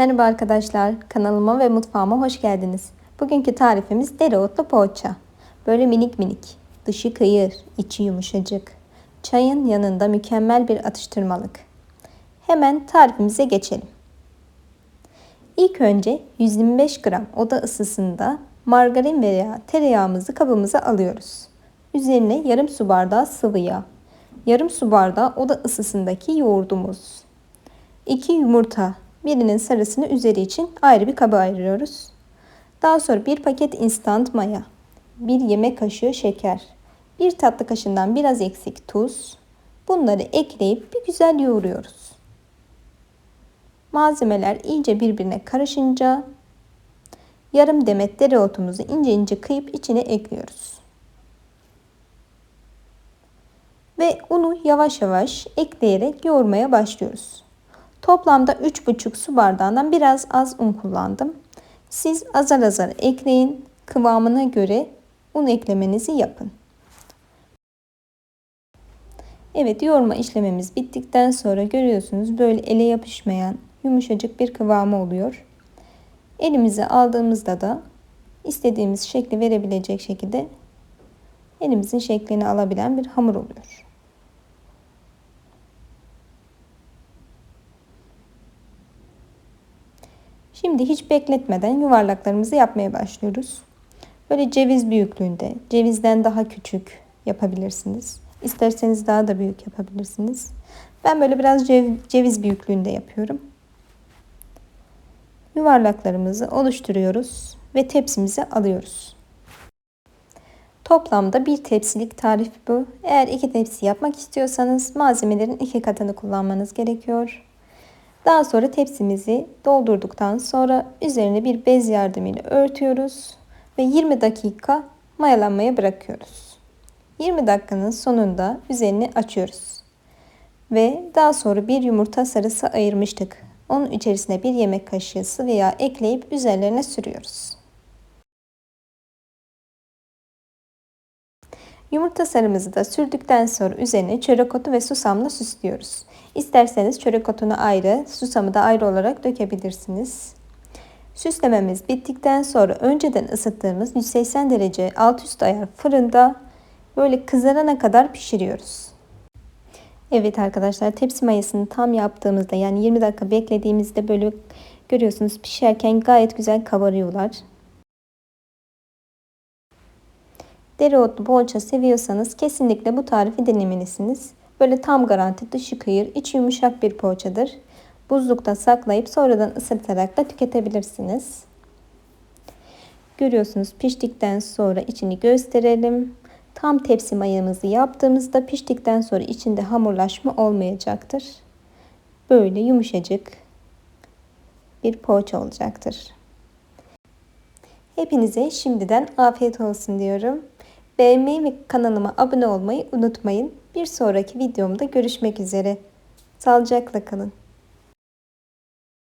Merhaba arkadaşlar, kanalıma ve mutfağıma hoş geldiniz. Bugünkü tarifimiz dereotlu poğaça. Böyle minik minik, dışı kıyır, içi yumuşacık. Çayın yanında mükemmel bir atıştırmalık. Hemen tarifimize geçelim. İlk önce 125 gram oda ısısında margarin veya tereyağımızı kabımıza alıyoruz. Üzerine yarım su bardağı sıvı yağ, yarım su bardağı oda ısısındaki yoğurdumuz, 2 yumurta Birinin sarısını üzeri için ayrı bir kaba ayırıyoruz. Daha sonra bir paket instant maya, bir yemek kaşığı şeker, bir tatlı kaşığından biraz eksik tuz. Bunları ekleyip bir güzel yoğuruyoruz. Malzemeler iyice birbirine karışınca yarım demet dereotumuzu ince ince kıyıp içine ekliyoruz. Ve unu yavaş yavaş ekleyerek yoğurmaya başlıyoruz. Toplamda 3,5 su bardağından biraz az un kullandım. Siz azar azar ekleyin. Kıvamına göre un eklemenizi yapın. Evet yoğurma işlemimiz bittikten sonra görüyorsunuz böyle ele yapışmayan yumuşacık bir kıvamı oluyor. Elimize aldığımızda da istediğimiz şekli verebilecek şekilde elimizin şeklini alabilen bir hamur oluyor. Şimdi hiç bekletmeden yuvarlaklarımızı yapmaya başlıyoruz. Böyle ceviz büyüklüğünde, cevizden daha küçük yapabilirsiniz. İsterseniz daha da büyük yapabilirsiniz. Ben böyle biraz ceviz büyüklüğünde yapıyorum. Yuvarlaklarımızı oluşturuyoruz ve tepsimize alıyoruz. Toplamda bir tepsilik tarif bu. Eğer iki tepsi yapmak istiyorsanız malzemelerin iki katını kullanmanız gerekiyor. Daha sonra tepsimizi doldurduktan sonra üzerine bir bez yardımıyla örtüyoruz ve 20 dakika mayalanmaya bırakıyoruz. 20 dakikanın sonunda üzerini açıyoruz. Ve daha sonra bir yumurta sarısı ayırmıştık. Onun içerisine bir yemek kaşığı sıvı yağ ekleyip üzerlerine sürüyoruz. Yumurta sarımızı da sürdükten sonra üzerine çörek otu ve susamla süslüyoruz. İsterseniz çörek otunu ayrı, susamı da ayrı olarak dökebilirsiniz. Süslememiz bittikten sonra önceden ısıttığımız 180 derece alt üst ayar fırında böyle kızarana kadar pişiriyoruz. Evet arkadaşlar tepsi mayasını tam yaptığımızda yani 20 dakika beklediğimizde böyle görüyorsunuz pişerken gayet güzel kabarıyorlar. Dereotlu poğaça seviyorsanız kesinlikle bu tarifi denemelisiniz. Böyle tam garanti dışı kıyır, içi yumuşak bir poğaçadır. Buzlukta saklayıp sonradan ısıtarak da tüketebilirsiniz. Görüyorsunuz piştikten sonra içini gösterelim. Tam tepsi mayamızı yaptığımızda piştikten sonra içinde hamurlaşma olmayacaktır. Böyle yumuşacık bir poğaça olacaktır. Hepinize şimdiden afiyet olsun diyorum. Beğenmeyi ve kanalıma abone olmayı unutmayın. Bir sonraki videomda görüşmek üzere. Sağlıcakla kalın.